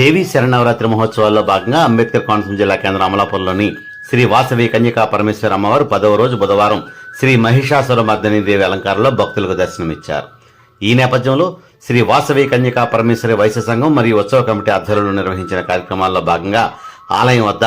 దేవీ శరణవరాత్రి మహోత్సవాల్లో భాగంగా అంబేద్కర్ కోనసీమ జిల్లా కేంద్రం అమలాపురంలోని శ్రీ వాసవి కన్యకా పరమేశ్వర అమ్మవారు పదవ రోజు బుధవారం శ్రీ మహిషాసుర మర్దని దేవి అలంకారంలో భక్తులకు దర్శనమిచ్చారు. ఈ నేపథ్యంలో శ్రీ వాసవి కన్యకా పరమేశ్వరి వైశ్య సంఘం మరియు ఉత్సవ కమిటీ ఆధ్వర్యంలో నిర్వహించిన కార్యక్రమాల్లో భాగంగా ఆలయం వద్ద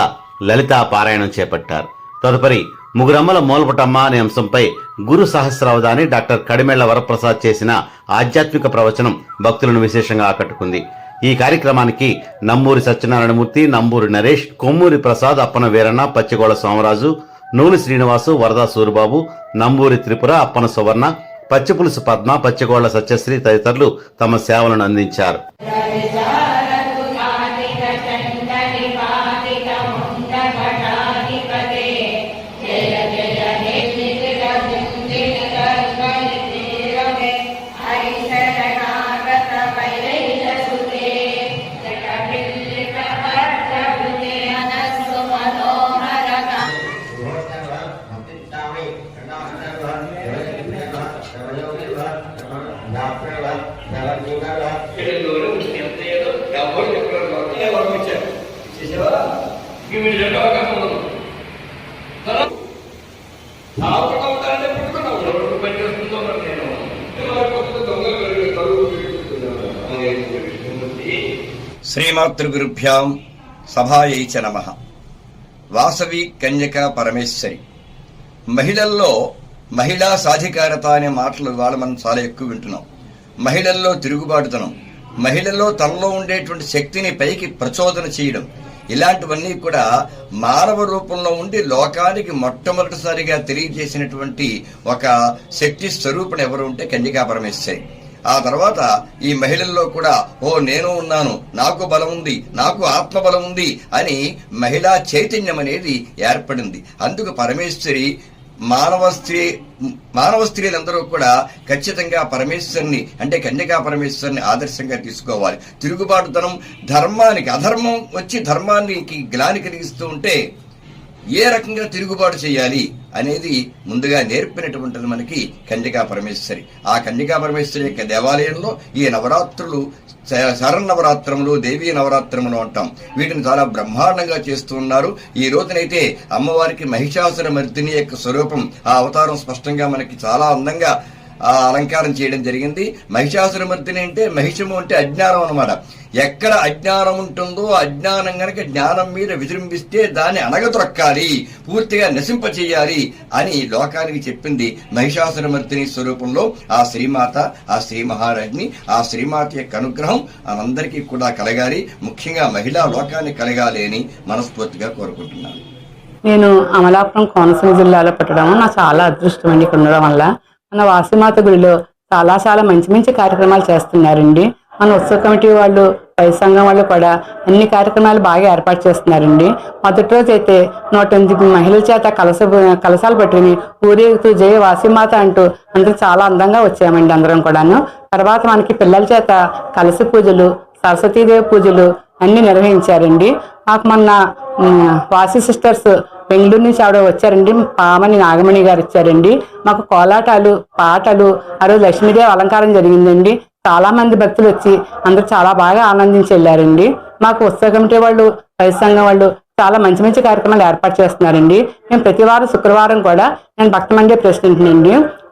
లలితా పారాయణం చేపట్టారు. తదుపరి ముగురమ్మల మూలపటమ్మ అనే అంశంపై గురు సహస్రావధాని డాక్టర్ కడిమెళ్ళ వరప్రసాద్ చేసిన ఆధ్యాత్మిక ప్రవచనం భక్తులను విశేషంగా ఆకట్టుకుంది. ఈ కార్యక్రమానికి నంబూరి సత్యనారాయణమూర్తి నంబూరి నరేష్ కొమ్మూరి ప్రసాద్ అప్పన వీరన్న పచ్చిగోళ సోమరాజు నూనె శ్రీనివాసు వరదా సూరిబాబు నంబూరి త్రిపుర అప్పన సువర్ణ పచ్చిపులుసు పద్మ పచ్చిగోళ్ళ సత్యశ్రీ తదితరులు తమ సేవలను అందించారు. ఎల్లూరు ఎంత ఏదో డబ్బులు చెప్పారు మీరు పని చేస్తుందో మరి నేను శ్రీమాతృగురుభ్యాం సభాయై చ నమ. వాసవి కన్యక పరమేశ్వరి. మహిళల్లో మహిళా సాధికారత అనే మాటలు ఇవాళ మనం చాలా ఎక్కువ వింటున్నాం. మహిళల్లో తిరుగుబాటుతనం మహిళల్లో తనలో ఉండేటువంటి శక్తిని పైకి ప్రచోదన చేయడం ఇలాంటివన్నీ కూడా మానవ రూపంలో ఉండి లోకానికి మొట్టమొదటిసారిగా తెలియజేసినటువంటి ఒక శక్తి స్వరూపణ ఎవరు ఉంటే కన్యకా పరమేశ్వరి. ఆ తర్వాత ఈ మహిళల్లో కూడా ఓ నేను ఉన్నాను నాకు బలం ఉంది నాకు ఆత్మ బలం ఉంది అని మహిళా చైతన్యం అనేది ఏర్పడింది. అందుకు పరమేశ్వరి మానవ స్త్రీ మానవ స్త్రీలందరూ కూడా ఖచ్చితంగా పరమేశ్వరిని అంటే కన్యకా పరమేశ్వరిని ఆదర్శంగా తీసుకోవాలి. తిరుగుబాటుతనం ధర్మానికి అధర్మం వచ్చి ధర్మానికి గ్లాని కలిగిస్తూ ఉంటే ఏ రకంగా తిరుగుబాటు చేయాలి అనేది ముందుగా నేర్పినటువంటిది మనకి కన్యకా పరమేశ్వరి. ఆ కన్యకా పరమేశ్వరి యొక్క దేవాలయంలో ఈ నవరాత్రులు శ- శరన్నవరాత్రములు దేవీ నవరాత్రములు అంటాం. వీటిని చాలా బ్రహ్మాండంగా చేస్తూ ఉన్నారు. ఈ రోజునైతే అమ్మవారికి మహిషాసుర మర్దిని యొక్క స్వరూపం ఆ అవతారం స్పష్టంగా మనకి చాలా అందంగా అలంకారం చేయడం జరిగింది. మహిషాసురమర్దిని అంటే మహిషము అంటే అజ్ఞానం అన్నమాట. ఎక్కడ అజ్ఞానం ఉంటుందో అజ్ఞానం కనుక జ్ఞానం మీద విజృంభిస్తే దాన్ని అణగదొక్కాలి పూర్తిగా నశింప చేయాలి అని లోకానికి చెప్పింది మహిషాసురమర్దిని స్వరూపంలో ఆ శ్రీమాత ఆ శ్రీ మహారాజ్ని ఆ శ్రీమాత యొక్క అనుగ్రహం మనందరికీ కూడా కలగాలి. ముఖ్యంగా మహిళా లోకాన్ని కలగాలి అని మనస్ఫూర్తిగా కోరుకుంటున్నాను. నేను అమలాపురం కోనసీమ జిల్లాలో పుట్టడం నా చాలా అదృష్టం అండి. ఇక్కడ ఉండడం వల్ల మన వాసిమాత గుడిలో చాలా చాలా మంచి మంచి కార్యక్రమాలు చేస్తున్నారండి. మన ఉత్సవ కమిటీ వాళ్ళు పై సంఘం వాళ్ళు కూడా అన్ని కార్యక్రమాలు బాగా ఏర్పాటు చేస్తున్నారండి. మొదటి రోజు అయితే నూట ఎనిమిది మహిళల చేత కలస కలసాలు పట్టుకుని ఊరేగుతూ జయ వాసిమాత అంటూ అందరూ చాలా అందంగా వచ్చామండి అందరం కూడాను. తర్వాత మనకి పిల్లల చేత కలస పూజలు సరస్వతీదేవి పూజలు అన్ని నిర్వహించారండి. మాకు మొన్న వాసి సిస్టర్స్ బెంగళూరు నుంచి ఆవిడ వచ్చారండి. పామని నాగమణి గారు వచ్చారండి. మాకు కోలాటాలు పాటలు ఆ రోజు లక్ష్మీదేవి అలంకారం జరిగిందండి. చాలా మంది భక్తులు వచ్చి అందరూ చాలా బాగా ఆనందించి వెళ్ళారండి. మాకు ఉత్సవ కమిటీ వాళ్ళు రైతు సంఘం వాళ్ళు చాలా మంచి మంచి కార్యక్రమాలు ఏర్పాటు చేస్తున్నారండి. మేము ప్రతి వారం శుక్రవారం కూడా నేను భక్త మండే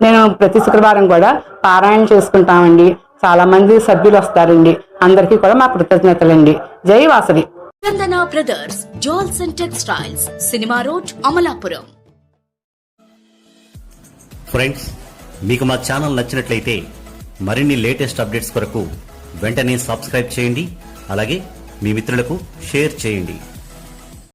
నేను ప్రతి శుక్రవారం కూడా పారాయణ చేసుకుంటామండి. చాలా మంది సభ్యులు వస్తారండి. అందరికీ కూడా మా కృతజ్ఞతలండి. జై Vasavi. Chandana brothers jewels and textiles cinema road Amalapuram. Friends మీకు మా ఛానల్ నచ్చినట్లయితే మరిన్ని లేటెస్ట్ అప్డేట్స్ కొరకు వెంటనే సబ్స్క్రైబ్ చేయండి. అలాగే మీ మిత్రులకు షేర్ చేయండి.